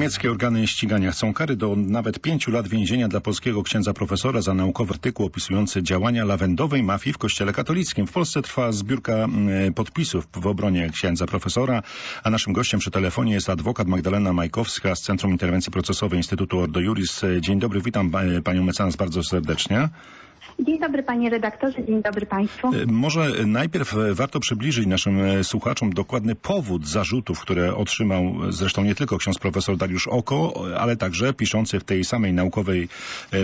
Niemieckie organy ścigania chcą kary do nawet pięciu lat więzienia dla polskiego księdza profesora za naukowy artykuł opisujący działania lawendowej mafii w kościele katolickim. W Polsce trwa zbiórka mm, podpisów w obronie księdza profesora, a naszym gościem przy telefonie jest adwokat Magdalena Majkowska z Centrum Interwencji Procesowej Instytutu Ordo Juris. Dzień dobry, witam e, panią mecenas bardzo serdecznie. Dzień dobry panie redaktorze, dzień dobry państwu. E, Może najpierw e, warto przybliżyć naszym e, słuchaczom dokładny powód zarzutów, które otrzymał zresztą nie tylko ksiądz profesor Dariusz Oko, ale także piszący w tej samej naukowej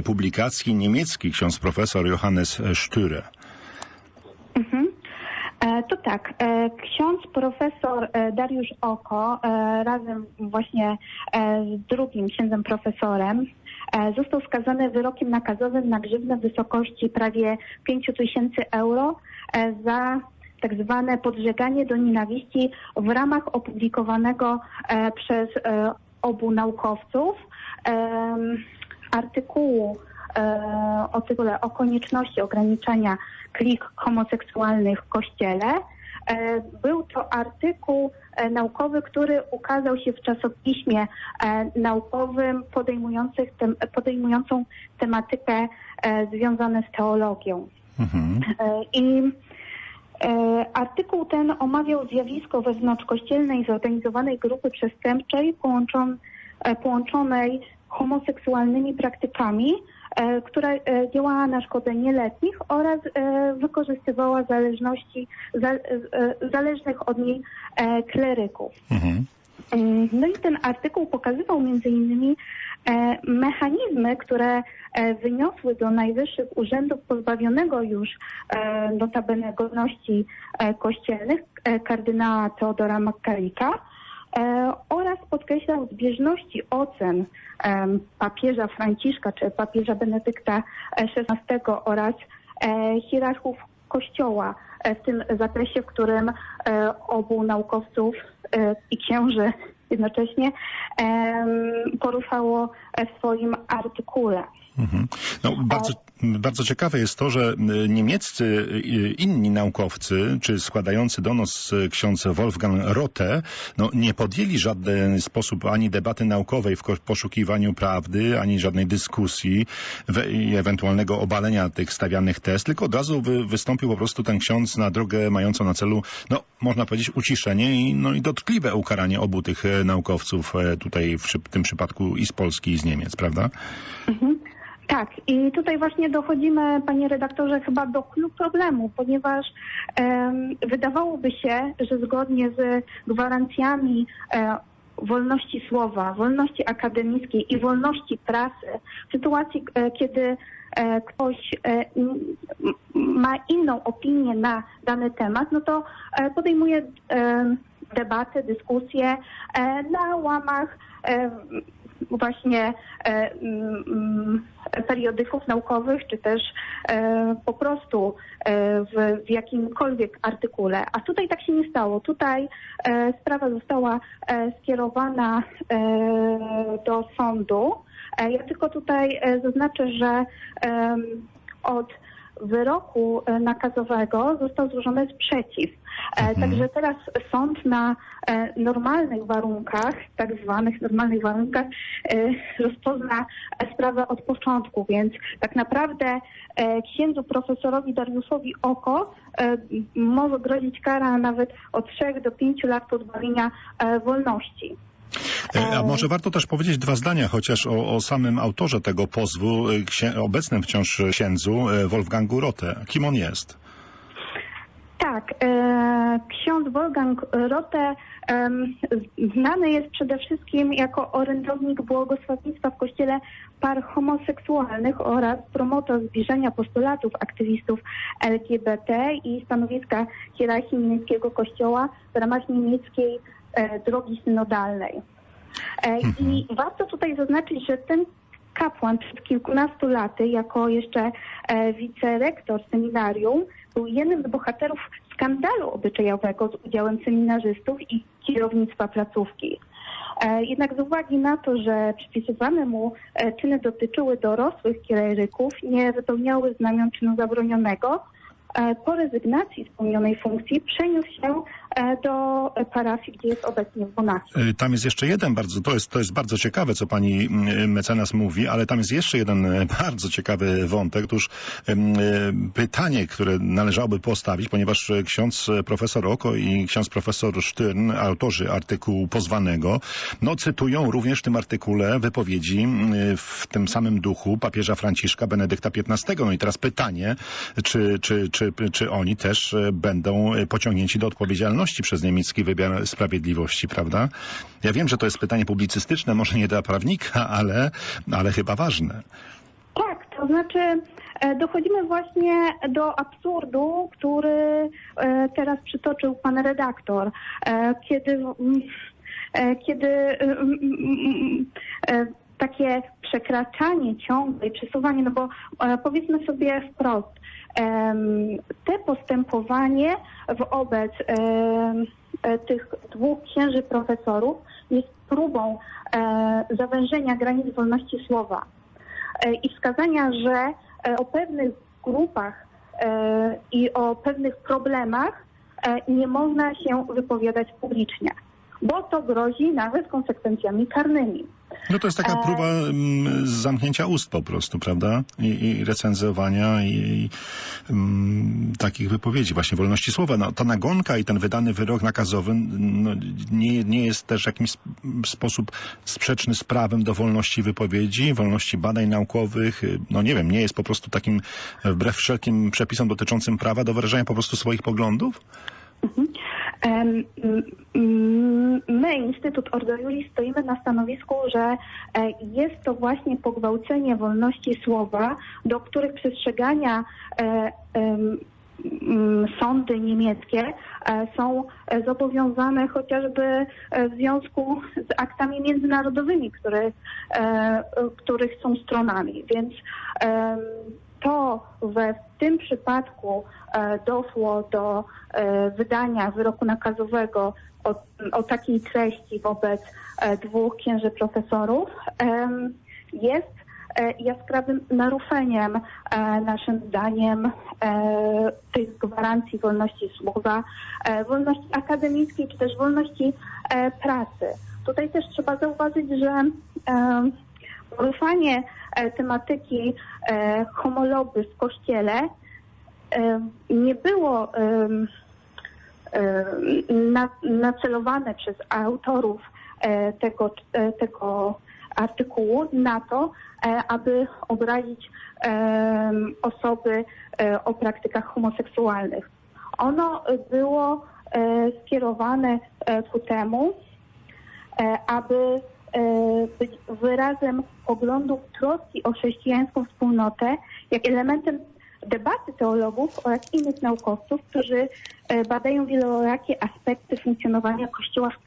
publikacji niemiecki ksiądz profesor Johannes Stüre. Mhm. To tak, ksiądz profesor Dariusz Oko razem właśnie z drugim księdzem profesorem został skazany wyrokiem nakazowym na grzywnę w wysokości prawie 5 tysięcy euro e, za tak zwane podżeganie do nienawiści w ramach opublikowanego e, przez e, obu naukowców artykułu e, o tytule o konieczności ograniczania klik homoseksualnych w Kościele. E, Był to artykuł e, naukowy, który ukazał się w czasopiśmie e, naukowym tem, podejmującą tematykę związaną z teologią. Mhm. I artykuł ten omawiał zjawisko wewnątrzkościelnej zorganizowanej grupy przestępczej połączon, połączonej homoseksualnymi praktykami, która e, działała na szkodę nieletnich oraz e, wykorzystywała zależności, za, e, zależnych od niej e, kleryków. Mhm. No i ten artykuł pokazywał między innymi e, mechanizmy, które e, wyniosły do najwyższych urzędów pozbawionego już e, notabene godności e, kościelnych e, kardynała Teodora Makalika e, oraz podkreślał zbieżności ocen papieża Franciszka czy papieża Benedykta XVI oraz e, hierarchów Kościoła e, w tym zakresie, w którym e, obu naukowców e, i księży jednocześnie poruszało e, w swoim artykule. Mhm. No, bardzo, bardzo ciekawe jest to, że y, niemieccy y, inni naukowcy, czy składający donos y, ksiądz Wolfgang Rote, no, nie podjęli w żaden sposób ani debaty naukowej w poszukiwaniu prawdy, ani żadnej dyskusji i ewentualnego obalenia tych stawianych tez, tylko od razu wy, wystąpił po prostu ten ksiądz na drogę mającą na celu, no, można powiedzieć, uciszenie i, no, i dotkliwe ukaranie obu tych e, naukowców e, tutaj w, przy- tym przypadku i z Polski, i z Niemiec, prawda? Mhm. Tak, i tutaj właśnie dochodzimy, panie redaktorze, chyba do clou problemu, ponieważ em, wydawałoby się, że zgodnie z gwarancjami e, wolności słowa, wolności akademickiej i wolności prasy, w sytuacji, e, kiedy e, ktoś ma inną opinię na dany temat, no to podejmuje debaty, dyskusje na łamach właśnie e, mm, periodyków naukowych, czy też e, po prostu e, w, w jakimkolwiek artykule. A tutaj tak się nie stało. Tutaj sprawa została skierowana do sądu. Ja tylko tutaj zaznaczę, że od wyroku e, nakazowego został złożony sprzeciw. E, Mhm. Także teraz sąd na e, normalnych warunkach, tak zwanych normalnych warunkach, rozpozna sprawę od początku, więc tak naprawdę księdzu profesorowi Dariuszowi Oko może grozić kara nawet od 3 do 5 lat pozbawienia wolności. E, A może warto też powiedzieć dwa zdania chociaż o, o samym autorze tego pozwu, e, obecnym wciąż księdzu e, Wolfgangu Rote. Kim on jest? Tak, e, ksiądz Wolfgang Rote z- znany jest przede wszystkim jako orędownik błogosławieństwa w kościele par homoseksualnych oraz promotor zbliżenia postulatów aktywistów LGBT i stanowiska hierarchii niemieckiego kościoła w ramach niemieckiej e, drogi synodalnej. E, I warto tutaj zaznaczyć, że ten kapłan przed kilkunastu laty, jako jeszcze e, wicerektor seminarium, był jednym z bohaterów skandalu obyczajowego z udziałem seminarzystów i kierownictwa placówki. E, Jednak z uwagi na to, że przypisywane mu e, czyny dotyczyły dorosłych kleryków, nie wypełniały znamion czynu zabronionego, e, po rezygnacji z pełnionej funkcji przeniósł się e, do parafii, gdzie jest obecnie w Monachium. Y, Tam jest jeszcze jeden bardzo, to jest, to jest bardzo ciekawe, co pani mm, mecenas mówi, ale tam jest jeszcze jeden e, bardzo ciekawy wątek. Otóż e, pytanie, które należałoby postawić, ponieważ e, ksiądz e, profesor Oko i ksiądz profesor Sztyrn, autorzy artykułu pozwanego, no cytują również w tym artykule wypowiedzi m, w tym samym duchu papieża Franciszka Benedykta XV. No i teraz pytanie, czy, czy, czy, czy oni też e, będą e, pociągnięci do odpowiedzialności przez niemiecki wymiar sprawiedliwości, prawda? Ja wiem, że to jest pytanie publicystyczne, może nie dla prawnika, ale, ale chyba ważne. Tak, to znaczy e, dochodzimy właśnie do absurdu, który e, teraz przytoczył pan redaktor, e, kiedy, kiedy takie przekraczanie ciągłe i przesuwanie, no bo powiedzmy sobie wprost, te postępowanie wobec tych dwóch księży profesorów jest próbą e, zawężenia granic wolności słowa e, i wskazania, że e, o pewnych grupach i o pewnych problemach nie można się wypowiadać publicznie, bo to grozi nawet konsekwencjami karnymi. No to jest taka E, próba mm, zamknięcia ust po prostu, prawda? I, i recenzowania i, i mm, takich wypowiedzi, właśnie wolności słowa. No, ta nagonka i ten wydany wyrok nakazowy no, nie, nie jest też w jakiś sp- sposób sprzeczny z prawem do wolności wypowiedzi, wolności badań naukowych. No nie wiem, nie jest po prostu takim wbrew wszelkim przepisom dotyczącym prawa do wyrażania po prostu swoich poglądów? Em, m, m, My, Instytut Ordo Iuris, stoimy na stanowisku, że e, jest to właśnie pogwałcenie wolności słowa, do których przestrzegania e, sądy niemieckie e, są zobowiązane chociażby w związku z aktami międzynarodowymi, których, są stronami. Więc to we w tym przypadku e, doszło do e, wydania wyroku nakazowego o, o takiej treści wobec e, dwóch księży profesorów jest jaskrawym naruszeniem naszym zdaniem tych gwarancji wolności słowa, wolności akademickiej czy też wolności pracy. Tutaj też trzeba zauważyć, że poruszanie tematyki e, homoloby w kościele e, nie było nacelowane przez autorów e, tego, e, tego artykułu na to, e, aby obrazić osoby e, o praktykach homoseksualnych. Ono e, było e, skierowane e, ku temu, e, aby e, być wyrazem poglądów troski o chrześcijańską wspólnotę, jak elementem debaty teologów oraz innych naukowców, którzy e, badają wielorakie aspekty funkcjonowania Kościoła e,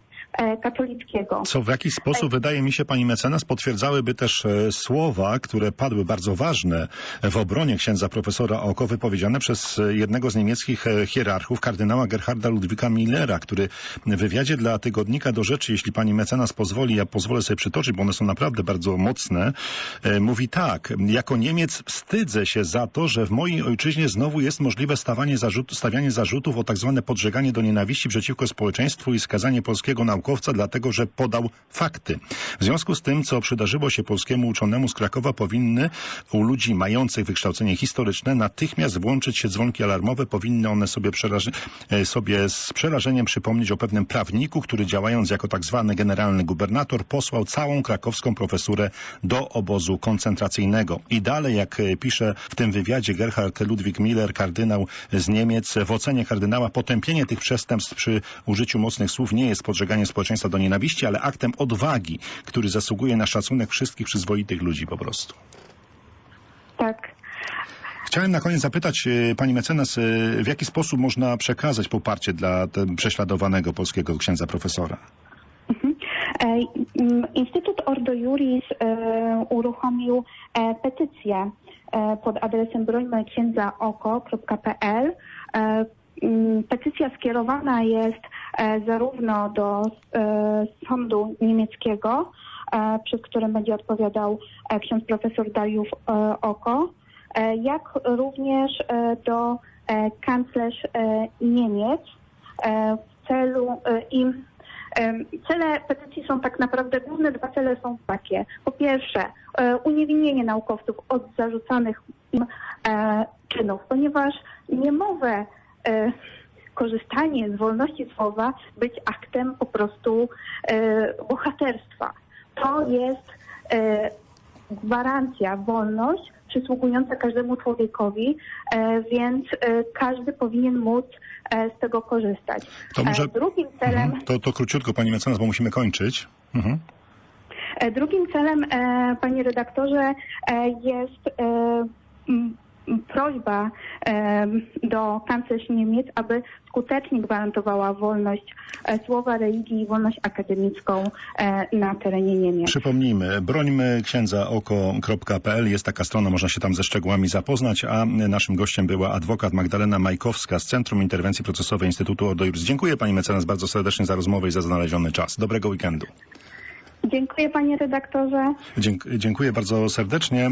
katolickiego. Co w jakiś sposób, wydaje mi się, pani mecenas, potwierdzałyby też e, słowa, które padły bardzo ważne w obronie księdza profesora Oko, wypowiedziane przez e, jednego z niemieckich e, hierarchów, kardynała Gerharda Ludwika Millera, który w wywiadzie dla tygodnika do rzeczy, jeśli pani mecenas pozwoli, ja pozwolę sobie przytoczyć, bo one są naprawdę bardzo mocne, e, mówi tak, jako Niemiec wstydzę się za to, że w mojej ojczyźnie znowu jest możliwe stawianie zarzutów o tak zwane podżeganie do nienawiści przeciwko społeczeństwu i skazanie polskiego naukowca, dlatego że podał fakty. W związku z tym, co przydarzyło się polskiemu uczonemu z Krakowa, powinny u ludzi mających wykształcenie historyczne natychmiast włączyć się dzwonki alarmowe. Powinny one sobie, e, sobie z przerażeniem przypomnieć o pewnym prawniku, który działając jako tak zwany generalny gubernator posłał całą krakowską profesurę do obozu koncentracyjnego. I dalej, jak e, pisze w tym wywiadzie Gerhard Ludwig Miller, kardynał z Niemiec, w ocenie kardynała potępienie tych przestępstw przy użyciu mocnych słów nie jest podżeganiem społeczeństwa do nienawiści, ale aktem odwagi, który zasługuje na szacunek wszystkich przyzwoitych ludzi po prostu. Tak. Chciałem na koniec zapytać e, pani mecenas, e, w jaki sposób można przekazać poparcie dla prześladowanego polskiego księdza profesora? Mhm. E, Instytut Ordo Juris e, uruchomił e, petycję e, pod adresem brońmyksiędzaoko.pl. E, m, Petycja skierowana jest e, zarówno do e, sądu niemieckiego, e, przed którym będzie odpowiadał ksiądz profesor Dariusz Oko, jak również do kanclerz Niemiec w celu i em, cele petycji są tak naprawdę, główne dwa cele są takie. Po pierwsze, uniewinnienie naukowców od zarzucanych im czynów, ponieważ nie może e, korzystanie z wolności słowa być aktem po prostu e, bohaterstwa. To jest e, gwarancja, wolność przysługująca każdemu człowiekowi, e, więc e, każdy powinien móc e, z tego korzystać. To może- E, drugim celem Mhm. To, to króciutko, pani mecenas, bo musimy kończyć. Mhm. E, Drugim celem, e, panie redaktorze, e, jest e, prośba do kanclerz Niemiec, aby skutecznie gwarantowała wolność e, słowa, religii i wolność akademicką e, na terenie Niemiec. Przypomnijmy, brońmy księdza oko.pl, jest taka strona, można się tam ze szczegółami zapoznać, a naszym gościem była adwokat Magdalena Majkowska z Centrum Interwencji Procesowej Instytutu Ordo. Dziękuję pani mecenas bardzo serdecznie za rozmowę i za znaleziony czas. Dobrego weekendu. Dziękuję panie redaktorze. Dzięk- dziękuję bardzo serdecznie.